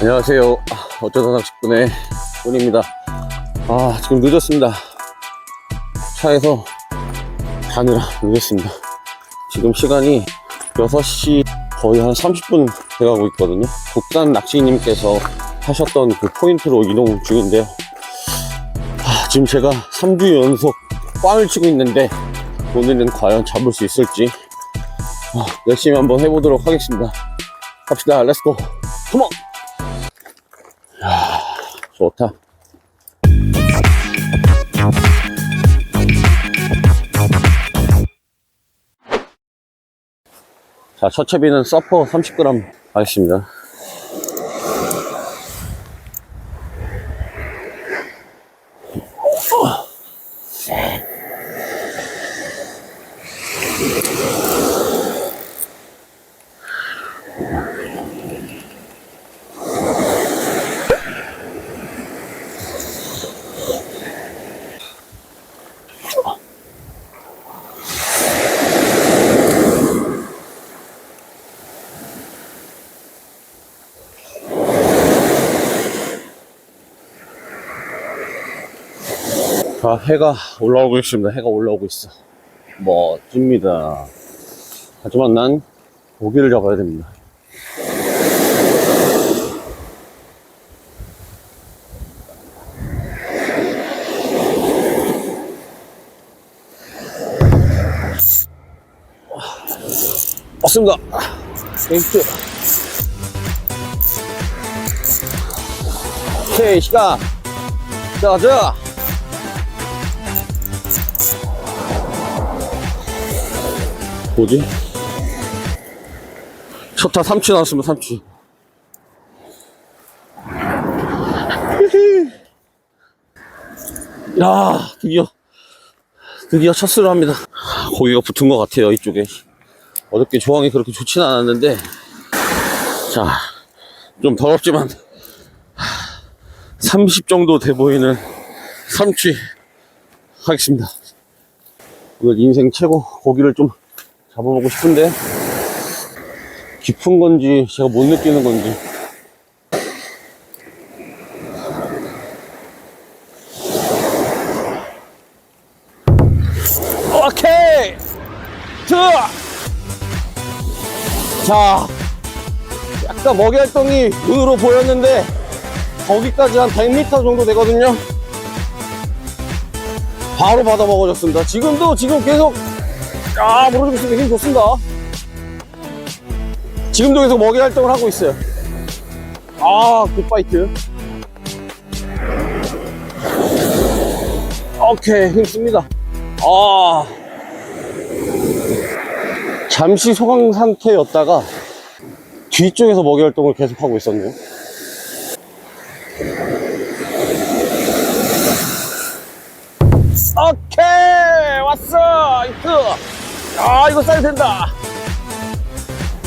안녕하세요. 아, 어쩌다 낚시꾼의 꾼입니다. 아, 지금 늦었습니다. 차에서 가느라 늦었습니다. 지금 시간이 6시 거의 한 30분 돼가고 있거든요. 국산 낚시님께서 하셨던 그 포인트로 이동 중인데요. 아, 지금 제가 3주 연속 꽝을 치고 있는데 오늘은 과연 잡을 수 있을지 아, 열심히 한번 해보도록 하겠습니다. 갑시다. 렛츠고. 컴온! 야, 좋다. 자, 첫 채비는 서퍼 30g 하겠습니다. 자, 해가 올라오고 있습니다. 해가 올라오고 있어. 멋집니다. 하지만 난 고기를 잡아야 됩니다. 왔습니다. 땡큐. 오케이, 시간. 자, 자. 뭐지? 첫타 삼치 나왔으면 삼치. 야, 드디어, 드디어 첫 수를 합니다. 고기가 붙은 것 같아요, 이쪽에. 어저께 조항이 그렇게 좋지는 않았는데, 자, 좀 더럽지만, 30 정도 돼 보이는 삼치 하겠습니다. 오늘 인생 최고 고기를 좀 잡아보고 싶은데? 깊은 건지 제가 못 느끼는 건지. 오케이! 자, 자 약간 먹이 활동이 눈으로 보였는데 거기까지 한 100m 정도 되거든요. 바로 받아 먹어줬습니다. 지금도 지금 계속 아, 모르고 있으니까 힘 좋습니다. 지금도 계속 먹이 활동을 하고 있어요. 아, 굿파이트. 오케이, 힘씁니다. 아. 잠시 소강 상태였다가 뒤쪽에서 먹이 활동을 계속 하고 있었네요. 오케이! 왔어! 이트! 아, 이거 싸야 된다!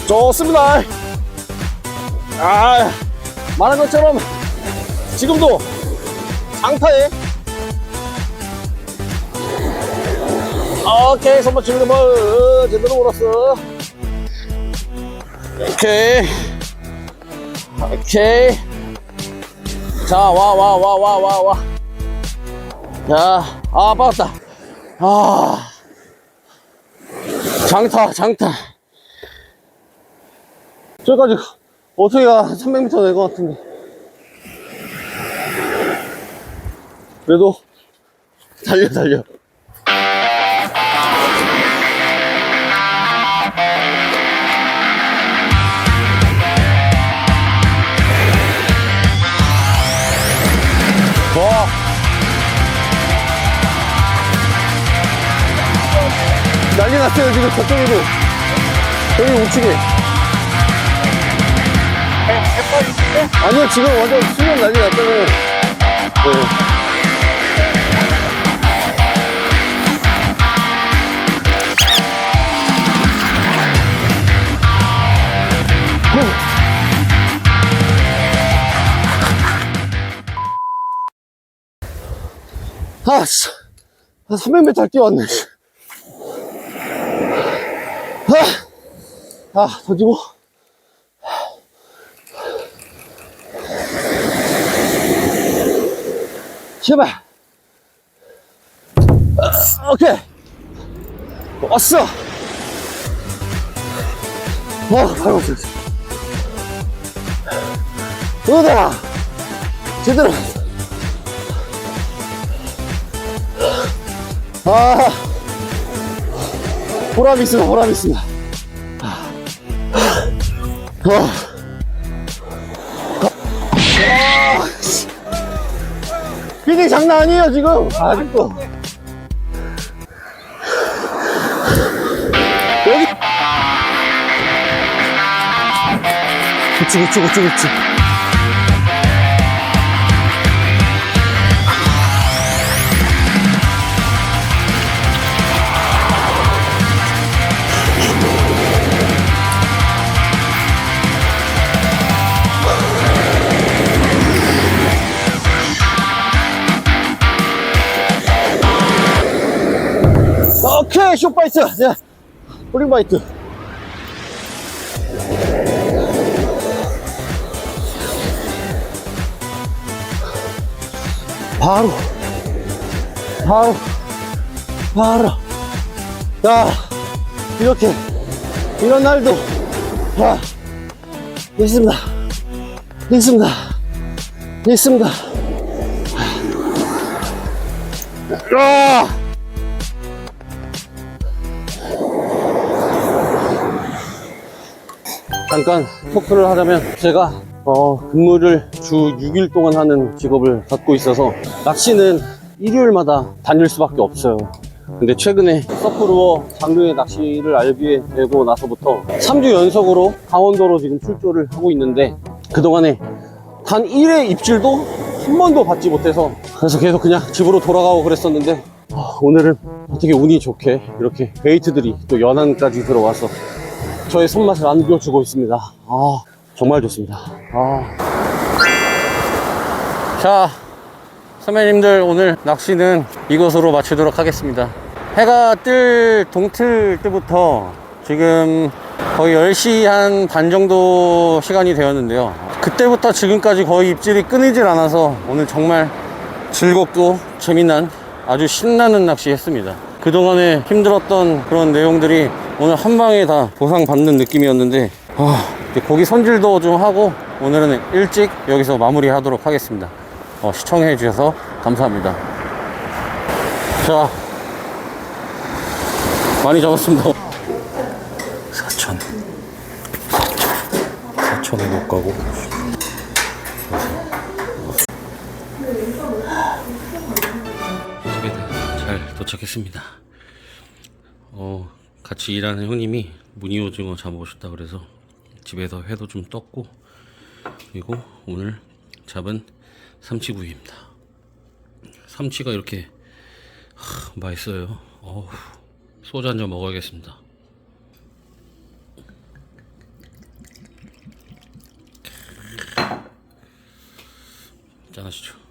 좋습니다! 아, 말한 것처럼 지금도 장타에 오케이, 지금 뭐, 어, 제대로 몰았어. 오케이. 오케이. 자, 와, 와, 와, 와, 와, 와. 자, 아, 빠졌다. 아. 장타, 장타. 저기까지 어떻게 가? 300m 될 것 같은데. 그래도, 달려, 달려. 난리 났어요, 지금 저쪽에도. 여기 우측에. 아니요, 지금 완전 수면 난리 났잖아요. 네. 아, 씨. 한 300m 뛰어왔네. 아, 던지고. 제발. 뭐. 아, 오케이. 왔어. 어, 바로 없어졌어. 오다. 제대로. 아, 보람 있습니다, 보람 있습니다. 와. 피디 장난 아니에요, 지금. 아직도. 여기. 그치, 그치, 그치, 그치. 오케이, 숏바이트. 자, 뿌링바이트. 바로, 바로, 바로. 자, 이렇게, 이런 날도, 와, 있습니다. 있습니다. 있습니다. 아! 잠깐 토크를 하자면 제가 어, 근무를 주 6일 동안 하는 직업을 갖고 있어서 낚시는 일요일마다 다닐 수밖에 없어요. 근데 최근에 서프루어 장르의 낚시를 알게 되고 나서부터 3주 연속으로 강원도로 지금 출조를 하고 있는데 그동안에 단 1회 입질도 한 번도 받지 못해서 그래서 계속 그냥 집으로 돌아가고 그랬었는데 아, 오늘은 어떻게 운이 좋게 이렇게 베이트들이 또 연안까지 들어와서 저의 손맛을 안겨주고 있습니다. 아, 정말 좋습니다. 아. 자, 선배님들 오늘 낚시는 이것으로 마치도록 하겠습니다. 해가 뜰 동틀 때부터 지금 거의 10시 한 반 정도 시간이 되었는데요. 그때부터 지금까지 거의 입질이 끊이질 않아서 오늘 정말 즐겁고 재미난 아주 신나는 낚시 했습니다. 그동안에 힘들었던 그런 내용들이 오늘 한 방에 다 보상받는 느낌이었는데, 아, 고기 손질도 좀 하고, 오늘은 일찍 여기서 마무리 하도록 하겠습니다. 어, 시청해 주셔서 감사합니다. 자, 많이 잡았습니다. 4천 4천에 못 가고 도착했습니다. 어, 같이 일하는 형님이 무늬 오징어 잡아오셨다 그래서 집에서 회도 좀 떴고 그리고 오늘 잡은 삼치구이입니다. 삼치가 이렇게 하, 맛있어요. 어우, 소주 한 잔 먹어야겠습니다. 짠하시죠.